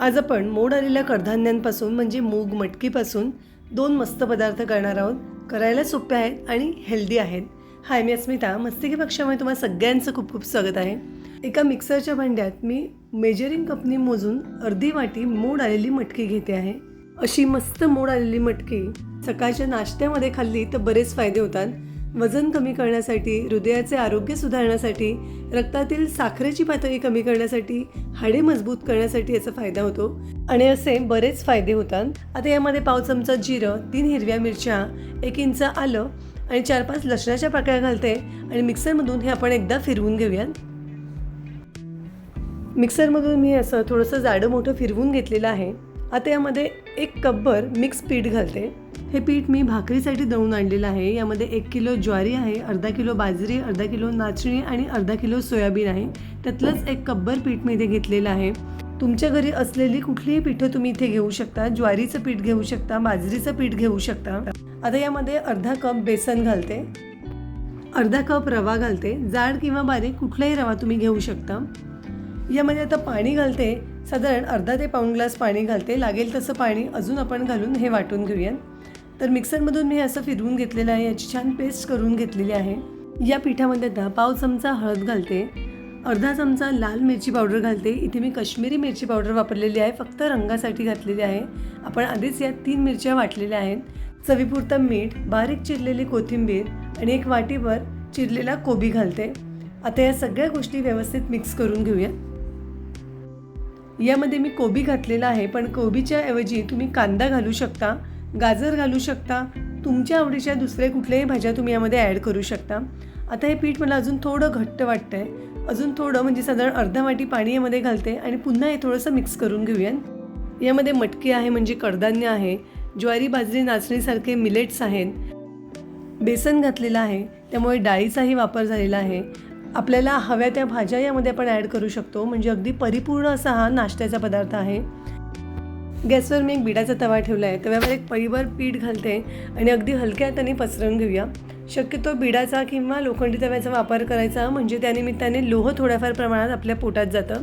आज आपण मोड आलेल्या कडधान्यांपासून म्हणजे मूग मटकीपासून दोन मस्त पदार्थ करणार आहोत. करायला सोपे आहेत आणि हेल्दी आहेत. हाय मी अस्मिता. मस्तिकी पक्षामध्ये तुम्हाला सगळ्यांचं खूप खूप स्वागत आहे. एका मिक्सरच्या भांड्यात मी मेजरिंग कपनी मोजून अर्धी वाटी मोड आलेली मटकी घेते आहे. अशी मस्त मोड आलेली मटकी सकाळच्या नाश्त्यामध्ये खाल्ली तर बरेच फायदे होतात. वजन कमी करण्यासाठी हृदयाचे आरोग्य सुधारण्यासाठी रक्तातील साखरेची पातळी कमी करण्यासाठी हाडे मजबूत करण्यासाठी याचा फायदा होतो. आणि असे बरेच फायदे होतात. आता यामध्ये पाव चमचा जिरं तीन हिरव्या मिरच्या एक इंच आलं आणि चार पाच लसणाच्या पाकळ्या घालते. आणि मिक्सरमधून हे आपण एकदा फिरवून घेऊयात. मिक्सरमधून मी असं थोडंसं जाडं मोठं फिरवून घेतलेलं आहे. आता यामध्ये एक कपभर मिक्स पीठ घालते. हे पीठ मी भाकरीसाठी दळून आणलेलं आहे. यामध्ये एक किलो ज्वारी आहे अर्धा किलो बाजरी अर्धा किलो नाचणी आणि अर्धा किलो सोयाबीन आहे. त्यातलंच एक कब्बर पीठ मी इथे घेतलेलं आहे. तुमच्या घरी असलेली कुठलीही पिठं तुम्ही इथे घेऊ शकता. ज्वारीचं पीठ घेऊ शकता बाजरीचं पीठ घेऊ शकता. आता यामध्ये अर्धा कप बेसन घालते. अर्धा कप रवा घालते. जाड किंवा बारीक कुठलाही रवा तुम्ही घेऊ शकता. यामध्ये आता पाणी घालते. साधारण अर्धा ते पाऊण ग्लास पाणी घालते. लागेल तसं पाणी अजून आपण घालून हे वाटून घेऊया तर मिक्सरमधून मी असं फिरवून घेतलेलं आहे याची छान पेस्ट करून घेतलेली आहे. या पिठामध्ये आता पाव चमचा हळद घालते अर्धा चमचा लाल मिरची पावडर घालते. इथे मी कश्मीरी मिरची पावडर वापरलेली आहे फक्त रंगासाठी घातलेली आहे. आपण आधीच यात तीन मिरच्या वाटलेल्या आहेत. चवीपुरतं मीठ बारीक चिरलेली कोथिंबीर आणि एक वाटीभर चिरलेला कोबी घालते. आता या सगळ्या गोष्टी व्यवस्थित मिक्स करून घेऊया. यामध्ये मी कोबी घातलेला आहे पण कोबीच्या ऐवजी तुम्ही कांदा घालू शकता. गाजर घालू शकता. तुमच्या आवडीच्या दुसऱ्या कुठल्याही भाज्या तुम्ही यामध्ये ॲड करू शकता. आता हे पीठ मला अजून थोडं घट्ट वाटतं आहे अजून थोडं म्हणजे साधारण अर्धा वाटी पाणी यामध्ये घालते आणि पुन्हा हे थोडंसं मिक्स करून घेऊयात. यामध्ये मटकी आहे म्हणजे कडधान्य आहे. ज्वारी बाजरी नाचणीसारखे मिलेट्स आहेत. बेसन घातलेलं आहे. त्यामुळे डाळीचाही वापर झालेला आहे. आपल्याला हव्या त्या भाज्या यामध्ये आपण ॲड करू शकतो. म्हणजे अगदी परिपूर्ण असा हा नाश्त्याचा पदार्थ आहे. गॅसवर मी एक बिडाचा तवा ठेवला आहे तव्यावर एक पळीभर पीठ घालते आणि अगदी हलक्या हाताने पसरवून घेऊया. शक्यतो बिडाचा किंवा लोखंडी तव्याचा वापर करायचा म्हणजे त्यानिमित्ताने लोह थोड्याफार प्रमाणात आपल्या पोटात जातं.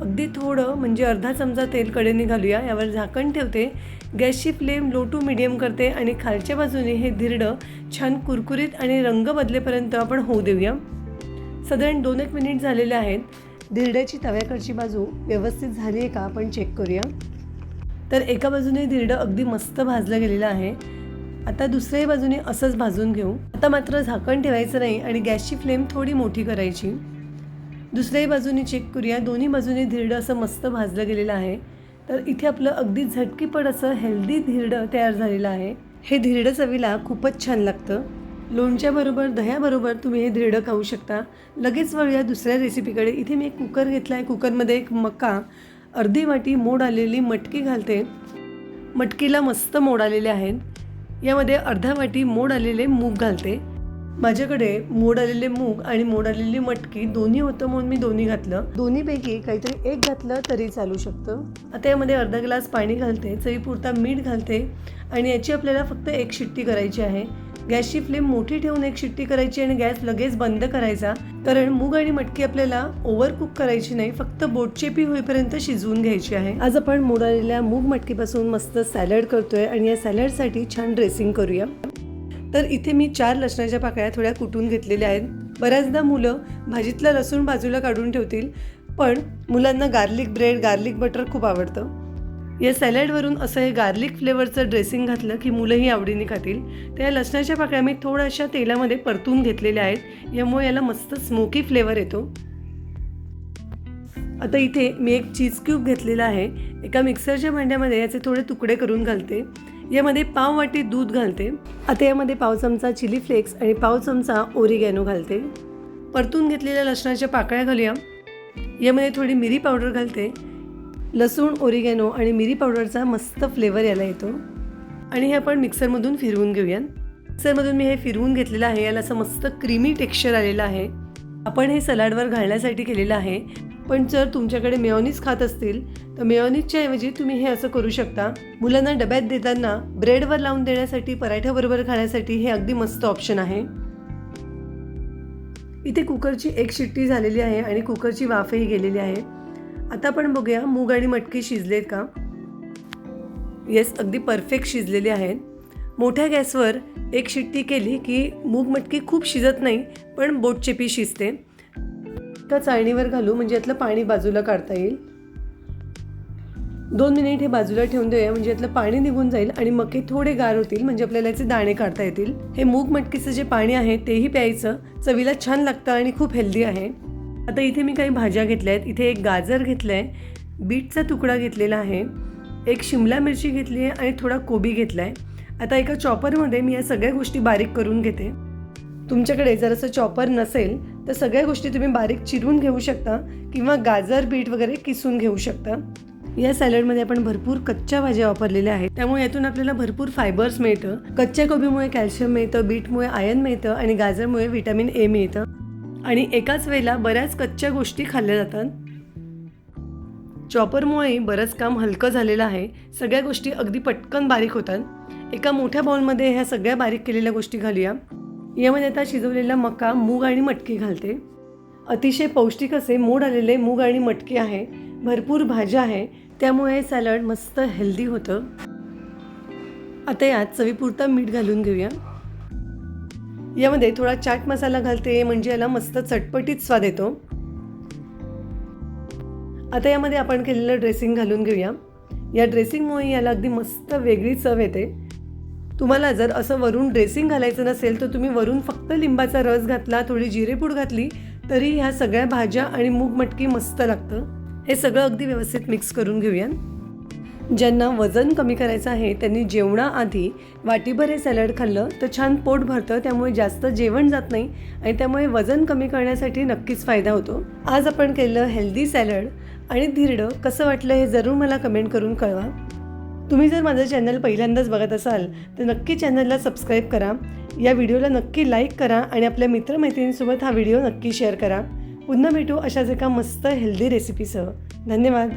अगदी थोडं म्हणजे अर्धा चमचा तेल कडेने घालूया यावर झाकण ठेवते. गॅसची फ्लेम लो टू मिडियम करते आणि खालच्या बाजूने हे धिरडं छान कुरकुरीत आणि रंग बदलेपर्यंत आपण होऊ देऊया. साधारण दोन एक मिनिट झालेले आहेत. धिरड्याची तव्याकडची बाजू व्यवस्थित झाली आहे का आपण चेक करूया. तर एका बाजूने धिरडं अगदी मस्त भाजलं गेलेलं आहे. आता दुसऱ्याही बाजूने असंच भाजून घेऊ. आता मात्र झाकण ठेवायचं नाही आणि गॅसची फ्लेम थोडी मोठी करायची. दुसऱ्याही बाजूने चेक करूया. दोन्ही बाजूने धिरडं असं मस्त भाजलं गेलेलं आहे. तर इथे आपलं अगदी झटकीपट असं हेल्दी धिरडं तयार झालेलं आहे. हे धिरडं चवीला खूपच छान लागतं. लोणच्याबरोबर दह्याबरोबर तुम्ही हे धिरडं खाऊ शकता. लगेच वळूया दुसऱ्या रेसिपीकडे इथे मी एक कुकर घेतला आहे कुकरमध्ये एक मका अर्धी वाटी मोड आलेली मटकी घालते. मटकीला मस्त मोड आलेले आहेत. यामध्ये अर्धा वाटी मोड आलेले मूग घालते. माझ्याकडे मोड आलेले मूग आणि मोड आलेली मटकी दोन्ही होतं म्हणून मी दोन्ही घातलं. दोन्हीपैकी काहीतरी एक घातलं तरी चालू शकतं. आता यामध्ये अर्धा ग्लास पाणी घालते चवीपुरता मीठ घालते आणि याची आपल्याला फक्त एक शिट्टी करायची आहे. गॅसची फ्लेम मोठी ठेवून एक शिट्टी करायची आणि गॅस लगेच बंद करायचा. कारण मूग आणि मटकी आपल्याला ओव्हर कुक करायची नाही फक्त बोटचेपी होईपर्यंत शिजवून घ्यायची आहे. आज आपण मोड आलेल्या मूग मटकीपासून मस्त सॅलड करतोय आणि या सॅलडसाठी छान ड्रेसिंग करूया. तर इथे मी चार लसणाच्या पाकळ्या थोड्या कुटून घेतलेल्या आहेत. बऱ्याचदा मुलं भाजीतला लसूण बाजूला काढून ठेवतील पण मुलांना गार्लिक ब्रेड गार्लिक बटर खूप आवडतं. या सॅलडवरून असं हे गार्लिक फ्लेवरचं ड्रेसिंग घातलं की मुलंही आवडीने खातील. तर या लसणाच्या पाकळ्या मी थोड्याशा तेलामध्ये परतून घेतलेल्या आहेत. यामुळे याला मस्त स्मोकी फ्लेवर येतो. आता इथे मी एक चीज क्यूब घेतलेला आहे. एका मिक्सरच्या भांड्यामध्ये याचे थोडे तुकडे करून घालते. यामध्ये पाव वाटी दूध घालते. आता यामध्ये पाव चमचा चिली फ्लेक्स आणि पाव चमचा ओरिगॅनो घालते. परतून घेतलेल्या लसणाच्या पाकळ्या घालूया. यामध्ये थोडी मिरी पावडर घालते. लसूण ओरिगॅनो आणि मिरी पावडरचा मस्त फ्लेवर याला येतो. आणि हे आपण मिक्सरमधून फिरवून घेऊया मिक्सरमधून मी हे फिरवून घेतलेलं आहे. याला असं मस्त क्रीमी टेक्स्चर आलेलं आहे. आपण हे सलाडवर घालण्यासाठी केलेलं आहे. पण जर तुमच्याकडे मेयोनीज खात असतील तर मेयोनीजच्या ऐवजी तुम्ही हे असं करू शकता. मुलांना डब्यात देताना ब्रेडवर लावून देण्यासाठी पराठ्याबरोबर खाण्यासाठी हे अगदी मस्त ऑप्शन आहे. इथे कुकरची एक शिट्टी झालेली आहे आणि कुकरची वाफही गेलेली आहे. आता आपण बघूया मूग आणि मटकी शिजलेत का? येस अगदी परफेक्ट शिजलेले आहेत. मोठ्या गॅसवर एक शिट्टी केली की मूग मटकी खूप शिजत नाही पण बोटचेपी शिजते. तर चाळणीवर घालू म्हणजे यातलं पाणी बाजूला काढता येईल. दोन मिनिट हे बाजूला ठेवून देऊया म्हणजे यातलं पाणी निघून जाईल आणि मके थोडे गार होतील म्हणजे आपल्याला याचे दाणे काढता येतील. हे मूग मटकीचं जे पाणी आहे तेही प्यायचं. चवीला छान लागतं आणि खूप हेल्दी आहे. आता इथे मी काही भाज्या घेतल्या आहेत. इथे एक गाजर घेतलं आहे बीटचा तुकडा घेतलेला आहे. एक शिमला मिरची घेतली आहे आणि थोडा कोबी घेतला आहे आता एका चॉपरमध्ये मी या सगळ्या गोष्टी बारीक करून घेते. तुमच्याकडे जर असं चॉपर नसेल तर सगळ्या गोष्टी तुम्ही बारीक चिरून घेऊ शकता किंवा गाजर बीट वगैरे किसून घेऊ शकता. या सॅलडमध्ये आपण भरपूर कच्च्या भाज्या वापरलेल्या आहेत. त्यामुळे यातून आपल्याला भरपूर फायबर्स मिळतं. कच्च्या कोबीमुळे कॅल्शियम मिळतं बीटमुळे आयर्न मिळतं आणि गाजरमुळे व्हिटॅमिन ए मिळतं. आणि एकाच वेळेला बऱ्याच कच्च्या गोष्टी खाल्ल्या जातात. चॉपरमुळे बरंच काम हलकं झालेलं आहे. सगळ्या गोष्टी अगदी पटकन बारीक होतात. एका मोठ्या बाउलमध्ये ह्या सगळ्या बारीक केलेल्या गोष्टी घालूया. यामध्ये आता शिजवलेला मका मूग आणि मटकी घालते. अतिशय पौष्टिक असे मोड आलेले मूग आणि मटकी आहे. भरपूर भाज्या आहे. त्यामुळे सॅलड मस्त हेल्दी होतं. आता यात चवीपुरता मीठ घालून घेऊया. यामध्ये थोडा चाट मसाला घालते म्हणजे याला मस्त चटपटीत स्वाद येतो. आता यामध्ये आपण केलेलं ड्रेसिंग घालून घेऊया. या ड्रेसिंगमुळे याला अगदी मस्त वेगळी चव येते. तुम्हाला जर असं वरून ड्रेसिंग घालायचं नसेल तर तुम्ही वरून फक्त लिंबाचा रस घातला थोडी जिरेपूड घातली तरी ह्या सगळ्या भाज्या आणि मूग मटकी मस्त लागतं. हे सगळं अगदी व्यवस्थित मिक्स करून घेऊया. ज्यांना वजन कमी करायचं आहे त्यांनी जेवणाआधी वाटीभर हे सॅलड खाल्लं तर छान पोट भरतं त्यामुळे जास्त जेवण जात नाही आणि त्यामुळे वजन कमी करण्यासाठी नक्कीच फायदा होतो. आज आपण केलं हेल्दी सॅलड आणि धिरडं कसं वाटलं हे जरूर मला कमेंट करून कळवा. तुम्ही जर माझं चॅनल पहिल्यांदाच बघत असाल तर नक्की चॅनलला सबस्क्राईब करा. या व्हिडिओला नक्की लाईक करा आणि आपल्या मित्रमैत्रिणींसोबत हा व्हिडिओ नक्की शेअर करा. पुन्हा भेटू अशाच एका मस्त हेल्दी रेसिपीसह धन्यवाद.